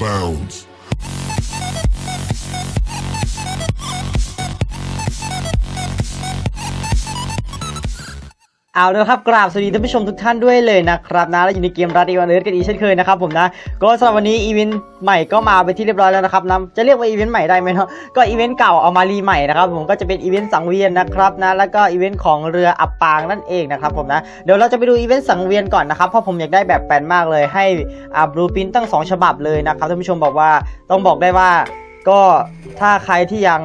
bounds. เอาลยครับกราบสวัสดีท่านผู้ชมทุกท่านด้วยเลยนะครับนะและอยู่ในเกมรัดอีวันเอิร์กันอีกเช่นเคยนะครับผมนะก็สำหรับวันนี้อีเวนต์ใหม่ก็มาไปที่เรียบร้อยแล้วนะครับนะจะเรียกว่าอีเวนต์ใหม่ได้ไหมเนาะก็อีเวนต์เก่าเอามารีใหม่นะครับผมก็จะเป็นอีเวนต์สังเวียนนะครับนะแล้วก็อีเวนต์ของเรืออับปางนั่นเองนะครับผมนะเดี๋ยวเราจะไปดูอีเวนต์สังเวียนก่อนนะครับเพราะผมอยากได้แบบแปลนมากเลยให้อ่าบลูปินตั้งสองฉบับเลยนะครับท่านผู้ชมบอกว่าต้องบอกได้ว่าก็ถ้าใครที่ยัง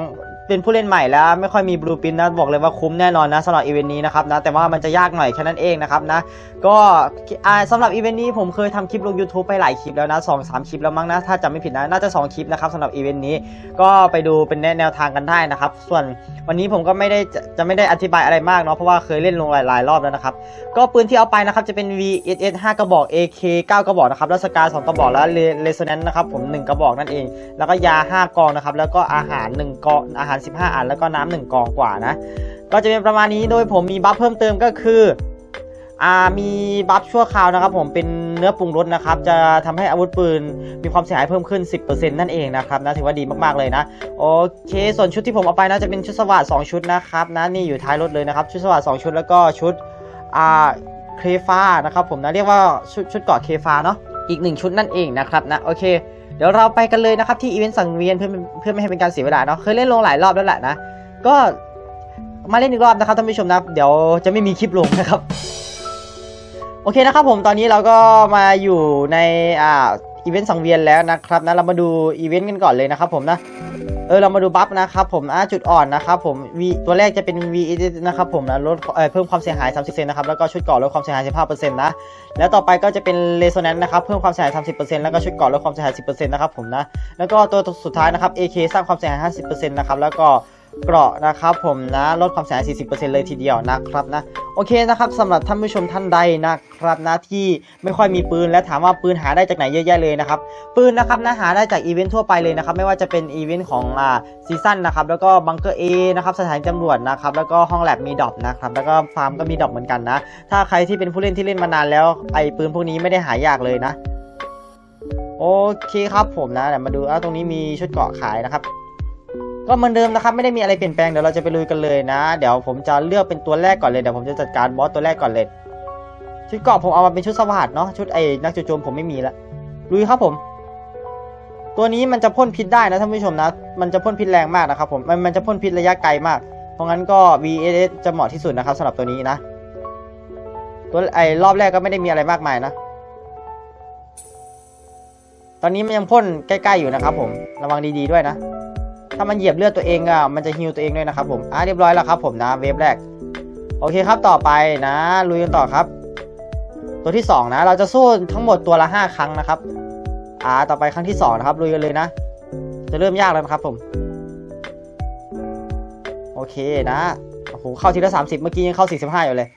เป็นผู้เล่นใหม่แล้วไม่ค่อยมีบลูปินนะบอกเลยว่าคุ้มแน่นอนนะสำหรับอีเวนต์นี้นะครับนะแต่ว่ามันจะยากหน่อยแค่นั้นเองนะครับนะก็อ่าสำหรับอีเวนต์นี้ผมเคยทำคลิปลง YouTube ไปหลายคลิปแล้วนะสองสามคลิปแล้วมั้งนะถ้าจำไม่ผิดนะน่าจะ 2 คลิปนะครับสำหรับอีเวนต์นี้ก็ไปดูเป็นแนวทางกันได้นะครับส่วนวันนี้ผมก็ไม่ได้จะจะไม่ได้อธิบายอะไรมากเนาะเพราะว่าเคยเล่นลงหลายๆรอบแล้วนะครับก็ปืนที่เอาไปนะครับจะเป็น VSS 5 กระบอก AK 9 กระบอกนะครับแล้วสกา2กระบอกแล้วเลเซนนนะครับผม1กระบอกนั่นเอง แล้วก็ยา 5กองนะครับแล้วก็อาหาร1กองอาหาร15 อัน แล้วก็น้ำ1กองกว่านะ ก็จะเป็นประมาณนี้โดยผมมีบัฟเพิ่มเติมก็คืออ่ามีบัฟชั่วคราวนะครับผมเป็นเนื้อปรุงรสนะครับ จะทำให้อาวุธปืนมีความเสียหายเพิ่มขึ้น 10%นั่นเองนะครับนะถือว่าดีมากๆเลยนะ โอเค ส่วนชุดที่ผมเอาไปนะจะเป็นชุดสวัสด2ชุดนะครับนะนี่อยู่ท้ายรถเลยนะครับ ชุดสวัสด2ชุดแล้วก็ชุดอ่าเคฟ้านะครับผมนะเรียกว่าชุดชุดเกาะเคฟ้าเนาะอีกหนึ่งชุดนั่นเองนะครับนะโอเค เดี๋ยวเราไปกันเลยนะครับที่อีเวนต์สังเวียนเพื่อเพื่อไม่ให้เป็นการเสียเวลาเนาะเคยเล่นลงหลายรอบแล้วแหละนะก็มาเล่นอีกรอบนะครับท่านผู้ชมนะเดี๋ยวจะไม่มีคลิปลงนะครับ โอเคนะครับผมตอนนี้เราก็มาอยู่ในอ่า อีเวนต์สังเวียนแล้วนะครับนะเรามาดูอีเวนต์กันก่อนเลยนะครับผมนะเออเรามาดูบัฟนะครับผมอ่าจุดอ่อนนะครับผม V ตัวแรกจะเป็น V นะครับผมนะลดเเพิ่มความเสียหาย 30%นะครับแล้วก็ชุดเกราะลดความเสียหาย 15%นะแล้วต่อไปก็จะเป็นเ e โซ n น n นะครับเพิ่มความเสียหาย 30%แล้วก็ชุดเกราะลดความเสียหาย 10%นะครับผมนะแล้วก็ตัวสุดท้ายนะครับ AK สร้างความเสียหาย 50%นะครับแล้วก็ เกราะนะครับผมนะลดความเสียหาย40%เลยทีเดียวนะครับนะโอเคนะครับสำหรับท่านผู้ชมท่านใดนะครับนะที่ไม่ค่อยมีปืนและถามว่าปืนหาได้จากไหนเยอะแยะเลยนะครับปืนนะครับนะหาได้จากอีเวนต์ทั่วไปเลยนะครับไม่ว่าจะเป็นอีเวนต์ของอ่าซีซั่นนะครับแล้วก็บังเกอร์เอนะครับสถานตำรวจนะครับแล้วก็ห้องแลบมีดรอปนะครับแล้วก็ฟาร์มก็มีดรอปเหมือนกันนะ ถ้าใครที่เป็นผู้เล่นที่เล่นมานานแล้วไอ้ปืนพวกนี้ไม่ได้หายากเลยนะ โอเคครับผมนะเดี๋ยวมาดูอ่าตรงนี้มีชุดเกาะขายนะครับ ก็เหมือนเดิมนะครับไม่ได้มีอะไรเปลี่ยนแปลงเดี๋ยวเราจะไปลุยกันเลยนะ เดี๋ยวผมจะเลือกเป็นตัวแรกก่อนเลยเดี๋ยวผมจะจัดการบอสตัวแรกก่อนเลยชุดเกราะผมเอามาเป็นชุดสวัสดเนาะชุดไอ้นักจู่โจมผมไม่มีละลุยครับผม ตัวนี้มันจะพ่นพิษได้นะท่านผู้ชมนะ มันจะพ่นพิษแรงมากนะครับผมมันมันจะพ่นพิษระยะไกลมาก เพราะงั้นก็ VS จะเหมาะที่สุดนะครับสำหรับตัวนี้นะ ตัวไอ้รอบแรกก็ไม่ได้มีอะไรมากมายนะตอนนี้มันยังพ่นใกล้ ๆอยู่นะครับผมระวังดีๆด้วยนะ ถ้ามันเหยียบเลือดตัวเองอะมันจะฮิวตัวเองด้วยนะครับผมอะเรียบร้อยแล้วครับผมนะเวฟแรก โอเคครับต่อไปนะลุยกันต่อครับ ตัวที่สองนะ เราจะสู้ทั้งหมดตัวละห้าครั้งนะครับ อ่าต่อไปครั้งที่สองนะครับลุยกันเลยนะ จะเริ่มยากแล้วนะครับผม โอเคนะโอ้โหเข้าทีละสามสิบเมื่อกี้ยังเข้าสี่สิบห้าอยู่เลย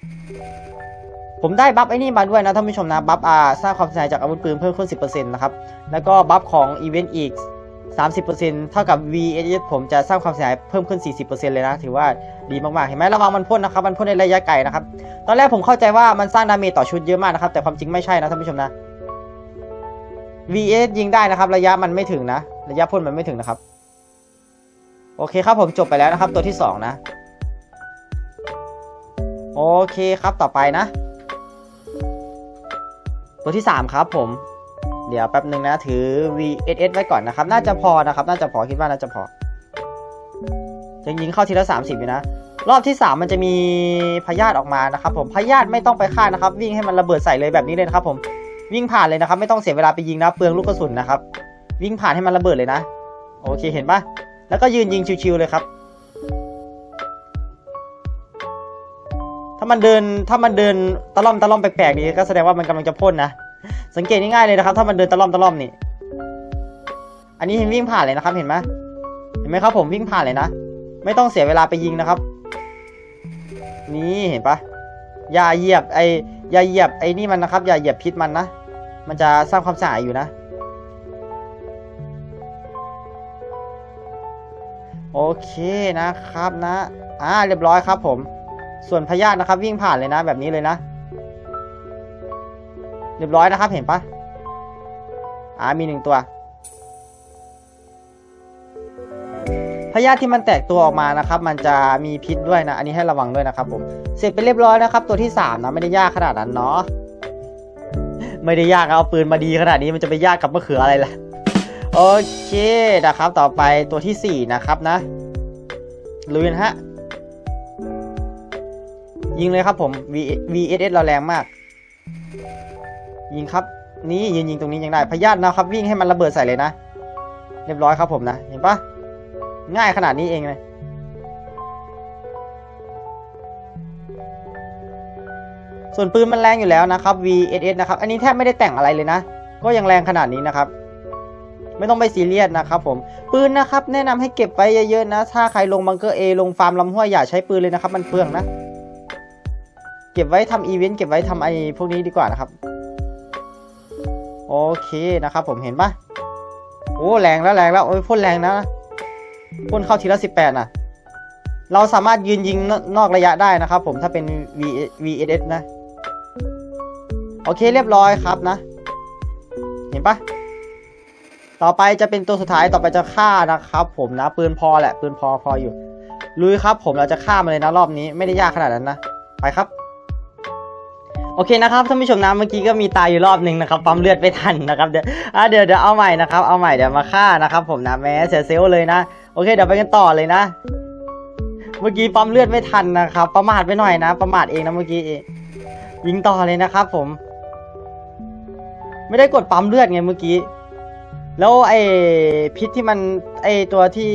ผมได้บัฟไอ้นี่มาด้วยนะท่านผู้ชมนะบัฟอ่าสร้างความเสียหายจากอาวุธปืนเพิ่มขึ้นสิบเปอร์เซ็นต์นะครับแล้วก็บัฟของอีเวนต์อีก 30%เท่ากับ VS ผมจะสร้างความเสียหายเพิ่มขึ้น 40%เลยนะ ถือว่าดีมากๆ เห็นไหมระวังมันพ่นนะครับ มันพ่นในระยะไกลนะครับ ตอนแรกผมเข้าใจว่ามันสร้างดาเมจต่อชุดเยอะมากนะครับ แต่ความจริงไม่ใช่นะท่านผู้ชมนะ VS ยิงได้นะครับ ระยะมันไม่ถึงนะ ระยะพ่นมันไม่ถึงนะครับ โอเคครับผมจบไปแล้วนะครับตัวที่สองนะ โอเคครับต่อไปนะ ตัวที่สามครับผม เดี๋ยวแป๊บหนึ่งนะถือ VSS ไว้ก่อนนะครับ น่าจะพอนะครับ น่าจะพอคิดว่าน่าจะพอยังยิงเข้าทีละ 30อยู่นะ รอบที่ 3 มันจะมีพยาธิออกมานะครับ ผมพยาธิไม่ต้องไปฆ่านะครับ วิ่งให้มันระเบิดใส่เลยแบบนี้เลยนะครับ ผมวิ่งผ่านเลยนะครับ ไม่ต้องเสียเวลาไปยิงนะเปลืองลูกกระสุนนะครับ วิ่งผ่านให้มันระเบิดเลยนะโอเคเห็นปะแล้วก็ยืนยิงชิวๆเลยครับ ถ้ามันเดินถ้ามันเดินตะล่อมตะล่อมแปลกๆนี่ก็แสดงว่ามันกำลังจะพ่นนะ สังเกตง่ายๆเลยนะครับ ถ้ามันเดินตะล่อมตะล่อมนี่ อันนี้เห็นวิ่งผ่านเลยนะครับ เห็นไหมเห็นไหมครับผมวิ่งผ่านเลยนะ ไม่ต้องเสียเวลาไปยิงนะครับ นี่เห็นปะอย่าเหยียบไออย่าเหยียบไอนี่มันนะครับ อย่าเหยียบพิษมันนะ มันจะสร้างความเสียหายอยู่นะ โอเคนะครับนะ อ่าเรียบร้อยครับผม ส่วนพยาธินะครับ วิ่งผ่านเลยนะ แบบนี้เลยนะ เรียบร้อยนะครับเห็นปะอ่ามีหนึ่งตัวพยาธิที่มันแตกตัวออกมานะครับ มันจะมีพิษด้วยนะ อันนี้ให้ระวังด้วยนะครับผม เสร็จไปเรียบร้อยนะครับ ตัวที่สามนะไม่ได้ยากขนาดนั้นเนาะไม่ได้ยากเอาปืนมาดีขนาดนี้มันจะไปยากกับมะเขืออะไรล่ะโอเคนะครับ ต่อไปตัวที่สี่นะครับนะลุยนะฮะยิงเลยครับผม VSS เราแรงมาก ยิงครับ นี่ยืนยิงตรงนี้ยังได้พยาธินะครับ วิ่งให้มันระเบิดใส่เลยนะ เรียบร้อยครับผมนะ เห็นปะง่ายขนาดนี้เองเลยส่วนปืนมันแรงอยู่แล้วนะครับ VSS นะครับ อันนี้แทบไม่ได้แต่งอะไรเลยนะ ก็ยังแรงขนาดนี้นะครับ ไม่ต้องไปซีเรียสนะครับผม ปืนนะครับ แนะนำให้เก็บไว้เยอะๆนะ ถ้าใครลงบังเกอร์เอลงฟาร์มลำห้วยอย่าใช้ปืนเลยนะครับ มันเปลืองนะ เก็บไว้ทำอีเวนต์เก็บไว้ทำไอ้พวกนี้ดีกว่านะครับ โอเคนะครับ ผมเห็นปะโอ้แรงแล้วแรงแล้วโอ้ยพ่นแรงนะพ่นเข้าทีละสิบแปดนะเราสามารถยืนยิงนอกระยะได้นะครับ ผมถ้าเป็น V VSS นะ โอเคเรียบร้อยครับนะ เห็นปะต่อไปจะเป็นตัวสุดท้ายต่อไปจะฆ่านะครับ ผมนะปืนพอแหละปืนพอพออยู่ลุยครับ ผมเราจะฆ่ามันเลยนะรอบนี้ไม่ได้ยากขนาดนั้นนะ ไปครับ โอเคนะครับท่านผู้ชมนะเมื่อกี้ก็มีตายอยู่รอบหนึ่งนะครับปั๊มเลือดไม่ทันนะครับเดี๋ยวอะเดี๋ยวเดี๋ยวเอาใหม่นะครับเอาใหม่เดี๋ยวมาฆ่านะครับผมนะแม้เสียเซลเลยนะโอเคเดี๋ยวไปกันต่อเลยนะ เมื่อกี้ปั๊มเลือดไม่ทันนะครับ ประมาทไปหน่อยนะ ประมาทเองนะเมื่อกี้ยิงต่อเลยนะครับ ผม ไม่ได้กดปั๊มเลือดไงเมื่อกี้ แล้วไอ้พิษที่มันไอ้ตัวที่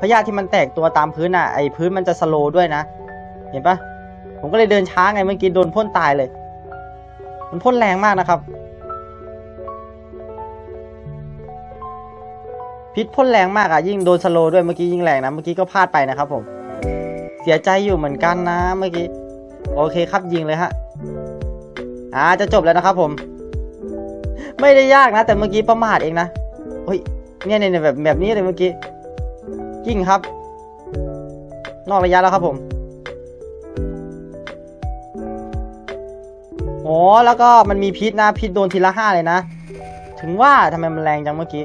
พยาธิที่มันแตกตัวตามพื้นอะไอ้พื้นมันจะสโลด้วยนะ เห็นปะผมก็เลยเดินช้าไงเมื่อกี้โดนพ่นตายเลย มันพ่นแรงมากนะครับ พิษพ่นแรงมากอะยิ่งโดนสโลด้วยเมื่อกี้ยิ่งแรงนะเมื่อกี้ก็พลาดไปนะครับผม เสียใจอยู่เหมือนกันนะเมื่อกี้ โอเคครับยิงเลยฮะอ่าจะจบแล้วนะครับผม ไม่ได้ยากนะ แต่เมื่อกี้ประมาทเองนะเฮ้ยเนี่ยเนี่ยแบบแบบนี้เลยเมื่อกี้ยิงครับ นอกระยะแล้วครับผม โอ้แล้วก็มันมีพิษนะ พิษโดนทีละห้าเลยนะ ถึงว่าทำไมมันแรงจังเมื่อกี้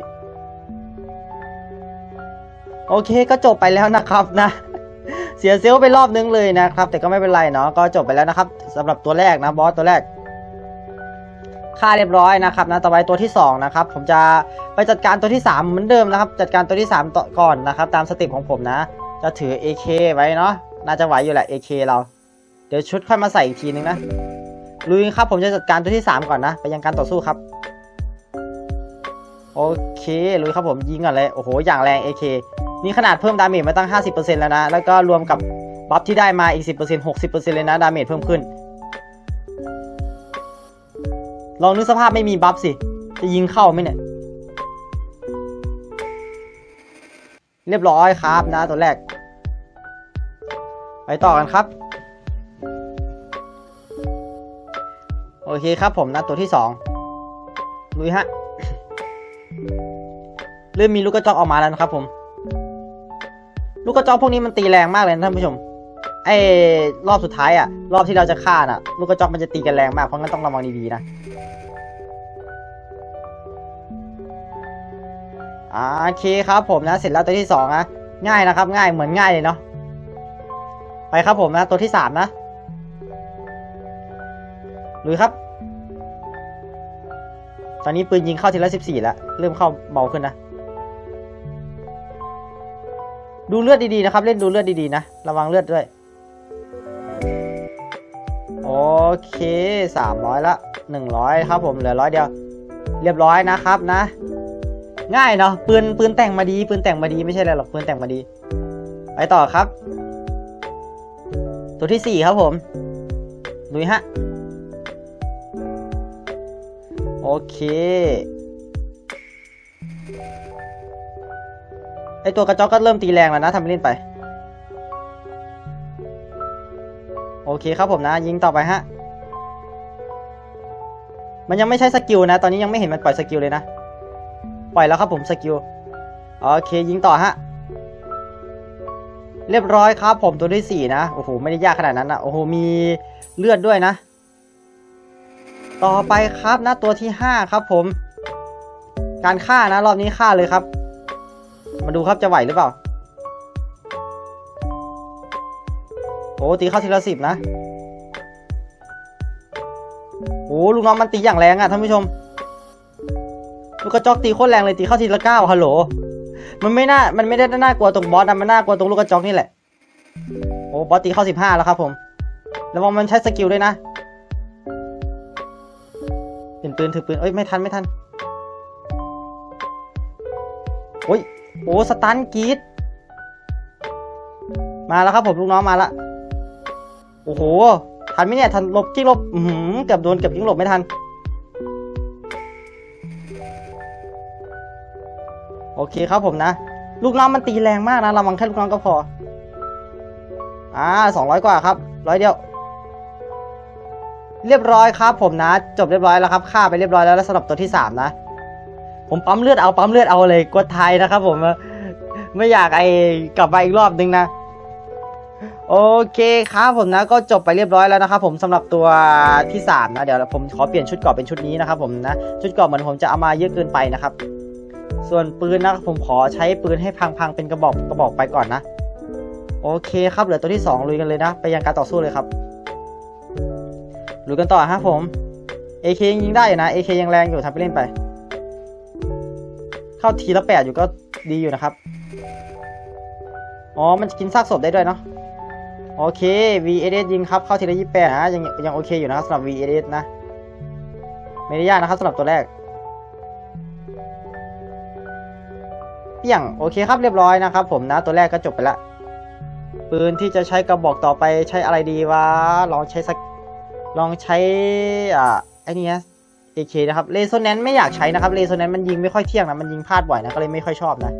โอเคก็จบไปแล้วนะครับนะ เสียเซลไปรอบนึงเลยนะครับ แต่ก็ไม่เป็นไรเนาะ ก็จบไปแล้วนะครับสำหรับตัวแรกนะบอสตัวแรกฆ่าเรียบร้อยนะครับนะต่อไปตัวที่สองนะครับผมจะไปจัดการตัวที่สามเหมือนเดิมนะครับ จัดการตัวที่สามต่อก่อนนะครับ ตามสเต็ปของผมนะ จะถือ AK ไว้เนาะน่าจะไหวอยู่แหละ AK เรา เดี๋ยวชุดค่อยมาใส่อีกทีนึงนะ ลุยครับผมจะจัดการตัวที่ 3 ก่อนนะ ไปยังการต่อสู้ครับ โอเคลุยครับผมยิงก่อนเลย โอ้โห อย่างแรง AK นี่ขนาดเพิ่มดาเมจมาตั้ง 50%แล้วนะ แล้วก็รวมกับบัฟที่ได้มาอีก 10% 60%เลยนะดาเมจเพิ่มขึ้น ลองนึกสภาพไม่มีบัฟสิ จะยิงเข้าไหมเนี่ย เรียบร้อยครับนะตัวแรก ไปต่อกันครับ โอเคครับผมนะตัวที่สองลุยฮะ เริ่มมีลูกกระจอกออกมาแล้วนะครับผม ลูกกระจอกพวกนี้มันตีแรงมากเลยนะท่านผู้ชม ไอ้รอบสุดท้ายอะรอบที่เราจะฆ่าน่ะ ลูกกระจอกมันจะตีกันแรงมากเพราะงั้นต้องระวังดีๆนะ อ่าโอเคครับผมนะ เสร็จแล้วตัวที่สองนะง่ายนะครับ ง่ายเหมือนง่ายเลยเนาะ ไปครับผมนะตัวที่สามนะ ลุยครับ ตอนนี้ปืนยิงเข้าทีละสิบสี่แล้ว เริ่มเข้าเบาขึ้นนะ ดูเลือดดีๆนะครับ เล่นดูเลือดดีๆนะ ระวังเลือดด้วย โอเคสามร้อยละหนึ่งร้อยครับผม เหลือร้อยเดียว เรียบร้อยนะครับนะ ง่ายเนาะ ปืนปืนแต่งมาดี ปืนแต่งมาดีไม่ใช่อะไรหรอก ปืนแต่งมาดี ไปต่อครับ ตัวที่สี่ครับผมดูฮะ โอเคไอตัวกระจอกก็เริ่มตีแรงแล้วนะทำไปเล่นไป โอเคครับผมนะ ยิงต่อไปฮะ มันยังไม่ใช่สกิลนะ ตอนนี้ยังไม่เห็นมันปล่อยสกิลเลยนะ ปล่อยแล้วครับผมสกิล โอเคยิงต่อฮะ เรียบร้อยครับผมตัวที่สี่นะ โอ้โห ไม่ได้ยากขนาดนั้นนะ โอ้โห มีเลือดด้วยนะ ต่อไปครับนะตัวที่ห้าครับผม การฆ่านะรอบนี้ฆ่าเลยครับ มาดูครับจะไหวหรือเปล่าโอ้ตีเข้าทีละสิบนะโอ้ลูกน้องมันตีอย่างแรงอะท่านผู้ชมลูกกระจอกตีโคตรแรงเลยตีเข้าทีละเก้าฮัลโหลมันไม่น่ามันไม่ได้น่ากลัวตรงบอสนะมันน่ากลัวตรงลูกกระจอกนี่แหละโอ้บอสตีเข้าสิบห้าแล้วครับผม แล้วมองมันใช้สกิลด้วยนะ เปลี่ยนปืนถือปืนเอ้ยไม่ทันไม่ทันโอ้ยโอ้สตันกีดมาแล้วครับผมลูกน้องมาละโอ้โหทันไหมเนี่ยทันลบจิ้งลบอือหือเกือบโดนเกือบจิ้งลบไม่ทัน โอเคครับผมนะ ลูกน้องมันตีแรงมากนะระวังแค่ลูกน้องก็พอ อ่าสองร้อยกว่าครับร้อยเดียว เรียบร้อยครับ ผมนะ จบเรียบร้อยแล้วครับฆ่าไปเรียบร้อยแล้วแล้วสำหรับตัวที่สามนะ ผมปั๊มเลือดเอาปั๊มเลือดเอาเลยกดไทยนะครับ ผมไม่อยากไอกลับมาอีกรอบนึงนะโอเคครับผมนะก็จบไปเรียบร้อยแล้วนะครับผมสำหรับตัวที่สามนะเดี๋ยวผมขอเปลี่ยนชุดเกราะเป็นชุดนี้นะครับผมนะชุดเกราะเหมือนผมจะเอามาเยอะเกินไปนะครับ ส่วนปืนนะครับผมขอใช้ปืนให้พังๆเป็นกระบอกกระบอกไปก่อนนะ โอเคครับเหลือตัวที่สองลุยกันเลยนะ ไปยังการต่อสู้เลยครับ ลุยกันต่อฮะผม AK ยังยิงได้อยู่นะ AK ยังแรงอยู่ทำไปเล่นไป เข้าทีละแปดอยู่ก็ดีอยู่นะครับ อ๋อ มันกินซากศพได้ด้วยเนาะ โอเค VSS ยิงครับ เข้าทีละยี่แปดนะยังยังโอเคอยู่นะครับสำหรับ VSS นะ ไม่ได้ยากนะครับสำหรับตัวแรกเปี้ยง โอเคครับเรียบร้อยนะครับผมนะ ตัวแรกก็จบไปละปืนที่จะใช้กระบอกต่อไปใช้อะไรดีวะ ลองใช้สัก ลองใช้อ่าไอ้นี่นะ AK นะครับเลโซแนนไม่อยากใช้นะครับเลโซแนนมันยิงไม่ค่อยเที่ยงนะมันยิงพลาดบ่อยนะก็เลยไม่ค่อยชอบนะ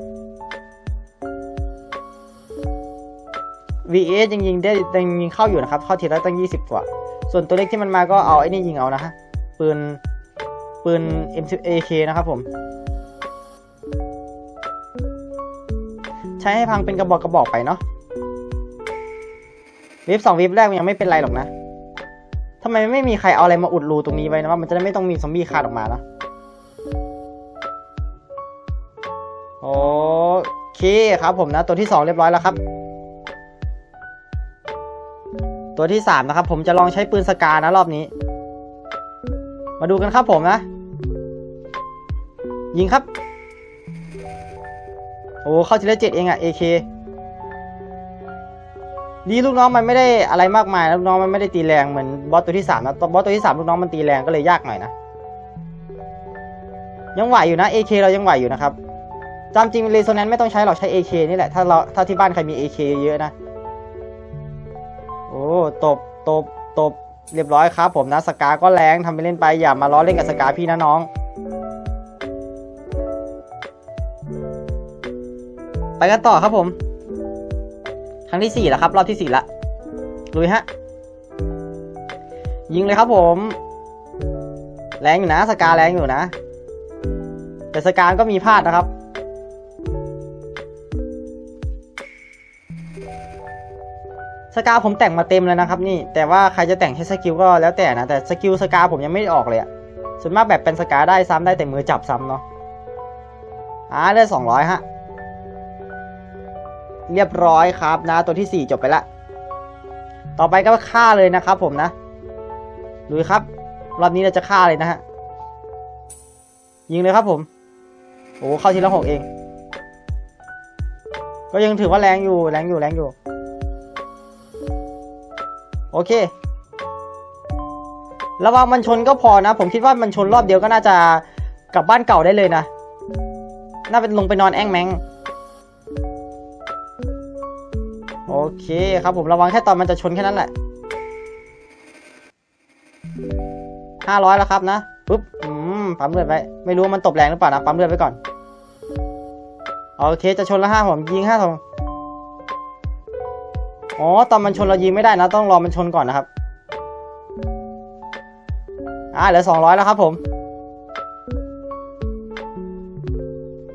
VS ยังยิงได้ยังยิงเข้าอยู่นะครับ เข้าทีละตั้ง 20 กว่า ส่วนตัวเล็กที่มันมาก็เอาไอ้นี่ยิงเอานะฮะปืนปืน M10AK นะครับผม ใช้ให้พังเป็นกระบอกกระบอกไปเนาะวิฟสองวิฟแรกมันยังไม่เป็นไรหรอกนะ ทำไมไม่มีใครเอาอะไรมาอุดรูตรงนี้ไว้นะว่ามันจะได้ไม่ต้องมีซอมบี้คาดออกมานะโอเคครับผมนะ ตัวที่สองเรียบร้อยแล้วครับ ตัวที่สามนะครับ ผมจะลองใช้ปืนสกานะรอบนี้ มาดูกันครับผมนะ ยิงครับ โอ้เข้าทีละเจ็ดเองอะ AK ดีลูกน้องมันไม่ได้อะไรมากมายลูกน้องมันไม่ได้ตีแรงเหมือนบอสตัวที่สามนะบอสตัวที่สามลูกน้องมันตีแรงก็เลยยากหน่อยนะยังไหวอยู่นะ AK เรายังไหวอยู่นะครับจำจริงเรโซแนนไม่ต้องใช้หรอกใช้ AK นี่แหละถ้าเราถ้าที่บ้านใครมี AK เยอะๆนะ โอ้ตบตบตบเรียบร้อยครับ ผมนะสกาก็แรงทำไปเล่นไปอย่ามาล้อเล่นกับสกาพี่นะน้อง ไปกันต่อครับผม ครั้งที่สี่แล้วครับ รอบที่สี่ละลุยฮะ ยิงเลยครับผม แรงอยู่นะ สกาแรงอยู่นะ แต่สกาก็มีพลาดนะครับ สกาผมแต่งมาเต็มเลยนะครับ นี่ แต่ว่าใครจะแต่งใช้สกิลก็แล้วแต่นะ แต่สกิลสกาผมยังไม่ได้ออกเลยอะส่วนมากแบบเป็นสกาได้ซ้ำได้แต่มือจับซ้ำเนาะอ่าได้สองร้อยฮะ เรียบร้อยครับนะ ตัวที่สี่จบไปละ ต่อไปก็ฆ่าเลยนะครับผมนะดูครับ รอบนี้เราจะฆ่าเลยนะฮะ ยิงเลยครับผม โอ้เข้าทีละหกเอง ก็ยังถือว่าแรงอยู่ แรงอยู่ แรงอยู่ โอเค ระวังมันชนก็พอนะ ผมคิดว่ามันชนรอบเดียวก็น่าจะกลับบ้านเก่าได้เลยนะ น่าเป็นลงไปนอนแอ่งแมง โอเคครับผมระวังแค่ตอนมันจะชนแค่นั้นแหละห้าร้อยแล้วครับนะปุ๊บอืมปั๊มเลือดไว้ไม่รู้ว่ามันตบแรงหรือเปล่านะปั๊มเลือดไว้ก่อนโอเคจะชนแล้วห้าผมยิงห้าทองอ๋อตอนมันชนเรายิงไม่ได้นะ ต้องรอมันชนก่อนนะครับอ่าเหลือสองร้อยแล้วครับผม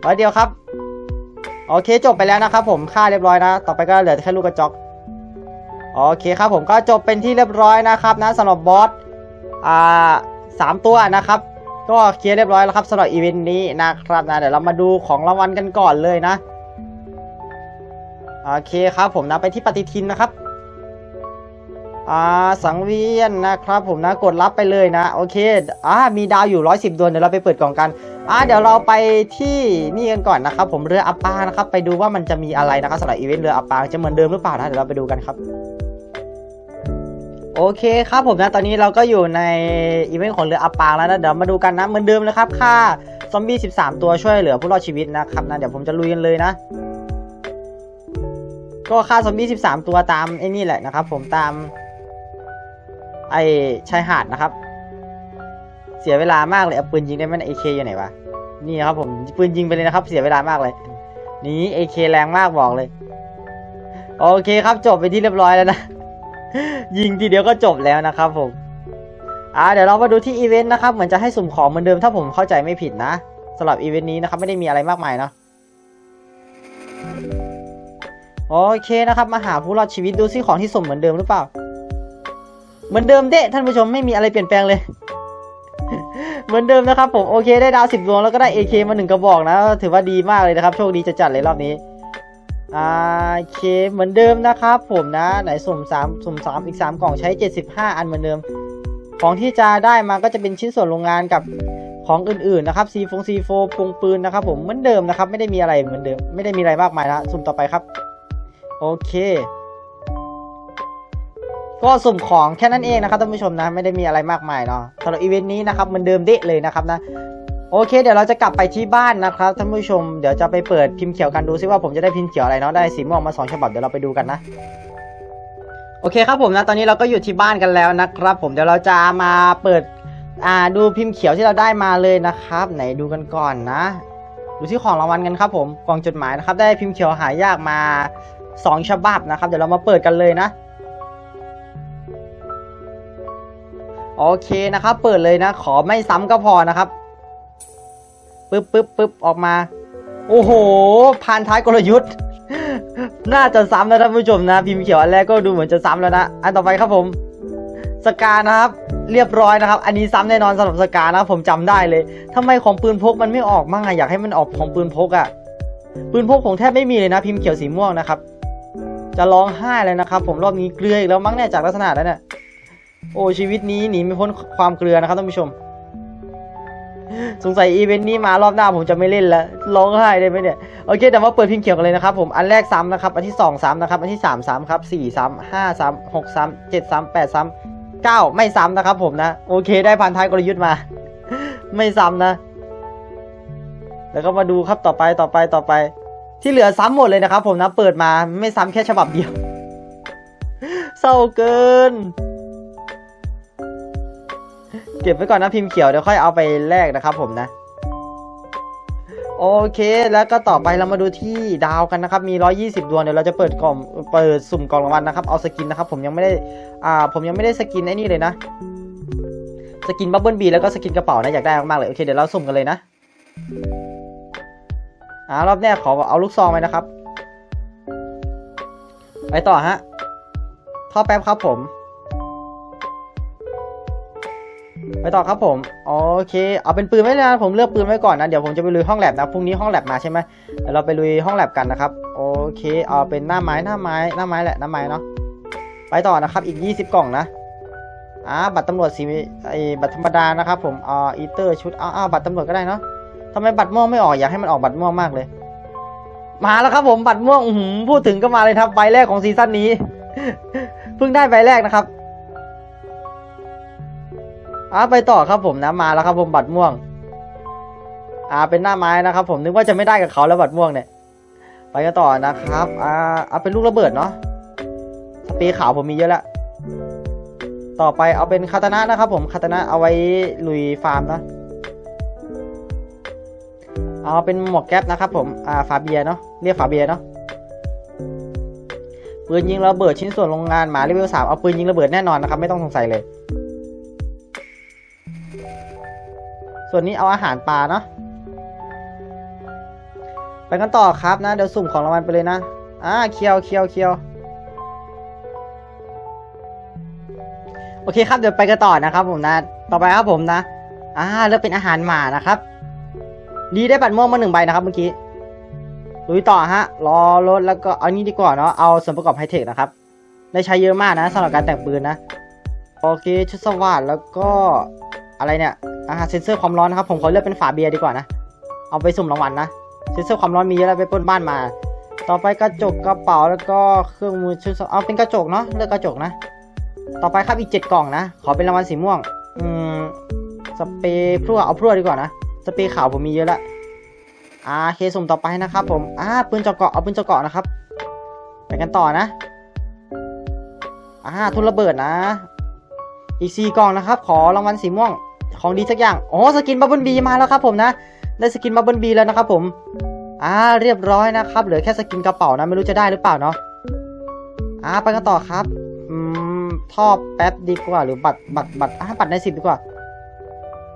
ร้อยเดียวครับ โอเคจบไปแล้วนะครับผมฆ่าเรียบร้อยนะ ต่อไปก็เหลือแค่ลูกกระจอกโอเคครับผมก็จบเป็นที่เรียบร้อยนะครับนะสำหรับบอสอ่าสามตัวนะครับ ก็เคลียร์เรียบร้อยแล้วครับสำหรับอีเวนต์นี้นะครับนะเดี๋ยวเรามาดูของรางวัลกันก่อนเลยนะโอเคครับผมนะไปที่ปฏิทินนะครับ อ่าสังเวียนนะครับผมนะกดรับไปเลยนะโอเคอ่ามีดาวอยู่ 110ดวงเดี๋ยวเราไปเปิดกล่องกันอ่าเดี๋ยวเราไปที่นี่กันก่อนนะครับ ผมเรืออัปปางนะครับไปดูว่ามันจะมีอะไรนะครับสำหรับอีเวนต์เรืออัปปางจะเหมือนเดิมหรือเปล่านะเดี๋ยวเราไปดูกันครับโอเคครับผมนะตอนนี้เราก็อยู่ในอีเวนต์ของเรืออัปปางแล้วนะเดี๋ยวมาดูกันนะเหมือนเดิมเลยครับค่าซอมบี้13 ตัวช่วยเหลือผู้รอดชีวิตนะครับนะเดี๋ยวผมจะลุยกันเลยนะก็ค่าซอมบี้13 ตัวตามไอ้นี่แหละนะครับผมตาม ไอชายหาดนะครับ เสียเวลามากเลยเอาปืนยิงได้ไหมเอเคอยู่ไหนวะนี่ครับผมปืนยิงไปเลยนะครับ เสียเวลามากเลย นี่เอเคแรงมากบอกเลย โอเคครับจบไปที่เรียบร้อยแล้วนะ ยิงทีเดียวก็จบแล้วนะครับผมอ่าเดี๋ยวเรามาดูที่อีเวนต์นะครับเหมือนจะให้สุ่มของเหมือนเดิมถ้าผมเข้าใจไม่ผิดนะสำหรับอีเวนต์นี้นะครับไม่ได้มีอะไรมากมายเนาะโอเคนะครับมาหาผู้รอดชีวิตดูซิของที่สุ่มเหมือนเดิมหรือเปล่า เหมือนเดิมเด้ท่านผู้ชมไม่มีอะไรเปลี่ยนแปลงเลย เหมือนเดิมนะครับผมโอเคได้ดาวสิบดวงแล้วก็ได้ AK มาหนึ่งกระบอกนะ ถือว่าดีมากเลยนะครับ โชคดีจะจัดเลยรอบนี้อโอเคเหมือนเดิมนะครับผมนะ ไหนสุ่มสามสุ่มสามอีกสามกล่องใช้เจ็ดสิบห้าอันเหมือนเดิม ของที่จะได้มาก็จะเป็นชิ้นส่วนโรงงานกับของอื่นๆนะครับซีฟงซีโฟปงปืนนะครับผมเหมือนเดิมนะครับ ไม่ได้มีอะไรเหมือนเดิม ไม่ได้มีอะไรมากมายนะสุ่มต่อไปครับ โอเค ก็สุ่มของแค่นั้นเองนะครับท่านผู้ชมนะไม่ได้มีอะไรมากมายเนาะสำหรับอีเวนต์นี้นะครับเหมันเดิมเดะเลยนะครับนะโอเค เดี๋ยวเราจะกลับไปที่บ้านนะครับท่านผู้ชมเดี๋ยวจะไปเปิดพิมพ์เขียวกันดูซิว่าผมจะได้พิมพ์เขียวอะไรเนาะได้สีม่วงมาสองฉบับเดี๋ยวเราไปดูกันนะโอเคครับผมนะตอนนี้เราก็อยู่ที่บ้านกันแล้วนะครับ ผมเดี๋ยวเราจะมาเปิดอ่าดูพิมพ์เขียวที่เราได้มาเลยนะครับ ไหนดูกันก่อนนะ ดูที่ของรางวัลกันครับผมกล่องจดหมายนะครับ ได้พิมพ์เขียวหายากมาสองฉบับนะครับ เดี๋ยวเรามาเปิดกันเลยนะ โอเคนะครับ เปิดเลยนะ ขอไม่ซ้ำก็พอนะครับปึ๊บปึ๊บปึ๊บออกมา โอ้โหพานท้ายกลยุทธ์ น่าจะซ้ำนะท่านผู้ชมนะ พิมพ์เขียวอันแรกก็ดูเหมือนจะซ้ำแล้วนะ อันต่อไปครับผม สกานะครับ เรียบร้อยนะครับ อันนี้ซ้ำแน่นอนสำหรับสกานะผมจำได้เลยทำไมของปืนพกมันไม่ออกมั่งอะอยากให้มันออกของปืนพกอะปืนพกผมแทบไม่มีเลยนะ พิมพ์เขียวสีม่วงนะครับ จะร้องไห้เลยนะครับ ผมรอบนี้เกลืออีกแล้วมั้งเนี่ยจากลักษณะแล้วเนี่ย โอ้ชีวิตนี้หนีไม่พ้นความเกลือนะครับท่านผู้ชม สงสัยอีเวนต์นี้มารอบหน้าผมจะไม่เล่นแล้วร้องไห้ได้ไหมเนี่ยโอเค แต่ว่าเปิดพิมพ์เขียวกันเลยนะครับผมอันแรกซ้ำนะครับ อันที่สองซ้ำนะครับ อันที่สามซ้ำครับสี่ซ้ำห้าซ้ำหกซ้ำเจ็ดซ้ำแปดซ้ำเก้าไม่ซ้ำนะครับ ผมนะโอเค ได้พันท้ายกลยุทธ์มา ไม่ซ้ำนะ แล้วก็มาดูครับต่อไปต่อไปต่อไป ที่เหลือซ้ำหมดเลยนะครับ ผมนะเปิดมาไม่ซ้ำแค่ฉบับเดียวเศร้าเกิน เก็บไว้ก่อนนะพิมพ์เขียวเดี๋ยวค่อยเอาไปแลกนะครับ ผมนะ โอเค แล้วก็ต่อไปเรามาดูที่ดาวกันนะครับ มี 120 ดวงเดี๋ยวเราจะเปิดกล่องเปิดสุ่มกล่องรางวัลนะครับ เอาสกินนะครับ ผมยังไม่ได้อ่าผมยังไม่ได้สกินไอ้นี่เลยนะ สกินบับเบิลบีแล้วก็สกินกระเป๋านะอยากได้มากๆเลยโอเคเดี๋ยวเราสุ่มกันเลยนะอ่ารอบแรกขอเอาลูกซองไปนะครับ ไปต่อฮะท่อแป๊บครับผม ไปต่อครับผมโอเค เอาเป็นปืนไว้เลยนะผมเลือกปืนไว้ก่อนนะเดี๋ยวผมจะไปลุยห้องแลบนะพรุ่งนี้ห้องแลบมาใช่ไหมเดี๋ยวเราไปลุยห้องแลบกันนะครับโอเค เอาเป็นหน้าไม้หน้าไม้หน้าไม้แหละหน้าไม้เนาะไปต่อนะครับอีก 20 กล่องนะอ่าบัตรตำรวจสีไอบัตรธรรมดานะครับผมอ่าอีเตอร์ชุดอ้าวบัตรตำรวจก็ได้เนาะทำไมบัตรม่วงไม่ออกอยากให้มันออกบัตรม่วงมากเลย มาแล้วครับผมบัตรม่วงพูดถึงก็มาเลยครับใบแรกของซีซั่นนี้ เพิ่งได้ใบแรกนะครับ อ่าไปต่อครับผมนะมาแล้วครับผมบัตรม่วง อ่าเป็นหน้าไม้นะครับ ผมนึกว่าจะไม่ได้กับเขาแล้วบัตรม่วงเนี่ย ไปกันต่อนะครับ อ่าเอาเป็นลูกระเบิดเนาะสปรย์ขาวผมมีเยอะแล้วต่อไปเอาเป็นคาตานะนะครับ ผมคาตานะเอาไว้ลุยฟาร์มนะเอาเป็นหมวกแก๊ปนะครับ ผมอ่าฟาเบียเนาะเรียกฟาเบียเนาะปืนยิงระเบิดชิ้นส่วนโรงงานหมาเลเวลสามเอาปืนยิงระเบิดแน่นอนนะครับ ไม่ต้องสงสัยเลย ส่วนนี้เอาอาหารปลาเนาะไปกันต่อครับนะ เดี๋ยวสุ่มของรางวัลไปเลยนะ อ่าเคียวเคียวเคียวโอเคครับเดี๋ยวไปกันต่อนะครับ ผมนะ ต่อไปครับผมนะ อ่าเลือกเป็นอาหารหมานะครับ ดีได้บัตรม่วงมาหนึ่งใบนะครับเมื่อกี้ลุยต่อฮะรอรถแล้วก็เอานี้ดีกว่าเนาะเอาส่วนประกอบไฮเทคนะครับได้ใช้เยอะมากนะสำหรับการแต่งปืนนะ โอเคชุดสวัสดแล้วก็อะไรเนี่ย อาหาเซนเซอร์ความร้อนนะครับผมขอเลือกเป็นฝาเบียร์ดีกว่านะ เอาไปสุ่มรางวัลนะเซนเซอร์ความร้อนมีเยอะแล้วไปปล้นบ้านมา ต่อไปกระจกกระเป๋าแล้วก็เครื่องมือชุดเอาเป็นกระจกเนาะเลือกกระจกนะ ต่อไปครับอีกเจ็ดกล่องนะ ขอเป็นรางวัลสีม่วง อืมสเปรย์พรั่วเอาพรั่วดีกว่านะสเปรย์ขาวผมมีเยอะละอ่าเคสุ่มต่อไปนะครับผมอ่าปืนจาะเกาะเอาปืนจาะเกาะนะครับไปกันต่อนะอ่าทุนระเบิดนะ อีกสี่กล่องนะครับ ขอรางวัลสีม่วง ของดีสักอย่าง อ๋อ สกินบับเบิลบีมาแล้วครับผมนะ ได้สกินบับเบิลบีแล้วนะครับผม อ่า เรียบร้อยนะครับ เหลือแค่สกินกระเป๋านะ ไม่รู้จะได้หรือเปล่าเนาะ อ่า ไปกันต่อครับ อืม ท่อแป๊บดีกว่า หรือบัตร บัตร บัตร อ่า บัตรในสิบดีกว่า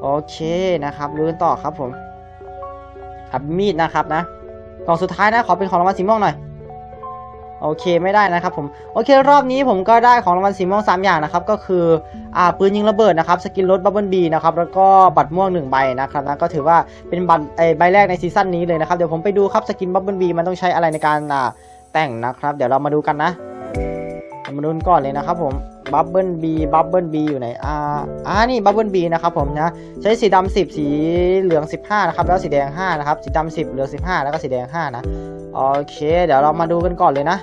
โอเคนะครับลุ้นต่อครับผมครับมีดนะครับนะ กล่องสุดท้ายนะ ขอเป็นของรางวัลสีม่วงหน่อย โอเคไม่ได้นะครับผมโอเครอบนี้ผมก็ได้ของรางวัลสีม่วงสามอย่างนะครับก็คืออ่าปืนยิงระเบิดนะครับสกินรถบับเบิลบีนะครับแล้วก็บัตรม่วงหนึ่งใบนะครับนะก็ถือว่าเป็นบัตรไอใบแรกในซีซั่นนี้เลยนะครับเดี๋ยวผมไปดูครับสกินบับเบิลบีมันต้องใช้อะไรในการอ่าแต่งนะครับ เดี๋ยวเรามาดูกันนะมาดูก่อนเลยนะครับผมบับเบิลบีบับเบิลบีอยู่ไหนอ่าอ่านี่บับเบิลบีนะครับผมนะใช้สีดำสิบสีเหลืองสิบห้านะครับแล้วสีแดงห้านะครับสีดำสิบเหลืองสิบห้าแล้วก็สีแดงห้านะโอเค เดี๋ยวเรามาดูกันก่อนเลยนะ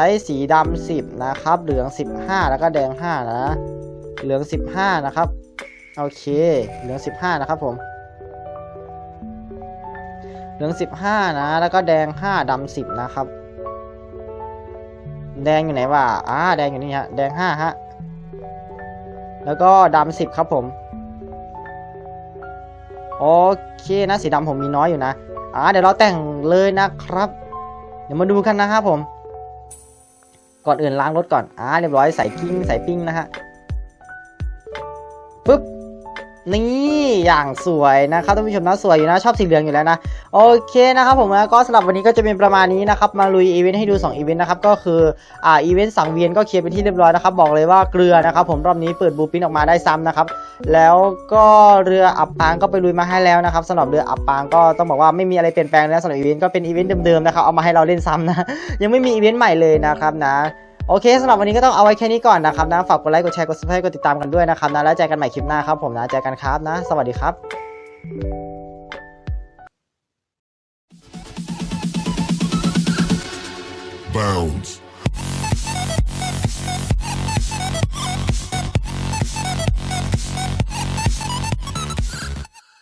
ช้สีดำสิบนะครับ เหลืองสิบห้าแล้วก็แดงห้านะ เหลืองสิบห้านะครับ โอเค เหลืองสิบห้านะครับผม เหลืองสิบห้านะ แล้วก็แดงห้าดำสิบนะครับ แดงอยู่ไหนวะ อ่า แดงอยู่นี่ฮะ แดงห้าฮะ แล้วก็ดำสิบครับผม โอเคนะ สีดำผมมีน้อยอยู่นะ อ่า เดี๋ยวเราแต่งเลยนะครับ เดี๋ยวมาดูกันนะครับผม ก่อนอื่นล้างรถก่อนอ่าเรียบร้อยใส่กิ้งใส่ปิ้งนะฮะปึ๊บ นี่อย่างสวยนะครับท่านผู้ชมนะสวยอยู่นะชอบสีเหลืองอยู่แล้วนะโอเคนะครับผมนะก็สำหรับวันนี้ก็จะเป็นประมาณนี้นะครับมาลุยอีเวนต์ให้ดู2อีเวนต์นะครับก็คืออ่าอีเวนต์สังเวียนก็เคลียร์เป็นที่เรียบร้อยนะครับบอกเลยว่าเกลือนะครับผมรอบนี้เปิดบูปินออกมาได้ซ้ำนะครับแล้วก็เรืออับปางก็ไปลุยมาให้แล้วนะครับสำหรับเรืออับปางก็ต้องบอกว่าไม่มีอะไรเปลี่ยนแปลงนะสำหรับอีเวนต์ก็เป็นอีเวนต์เดิมๆนะครับเอามาให้เราเล่นซ้ำนะยังไม่มีอีเวนต์ใหม่เลยนะครับนะ โอเคสำหรับวันนี้ก็ต้องเอาไว้แค่นี้ก่อนนะครับนะฝากกดไลค์กดแชร์กดซับสไครต์กดติดตามกันด้วยนะครับนะแล้วเจอกันใหม่คลิปหน้าครับผมนะเจอกันครับนะ สวัสดีครับ Bounds.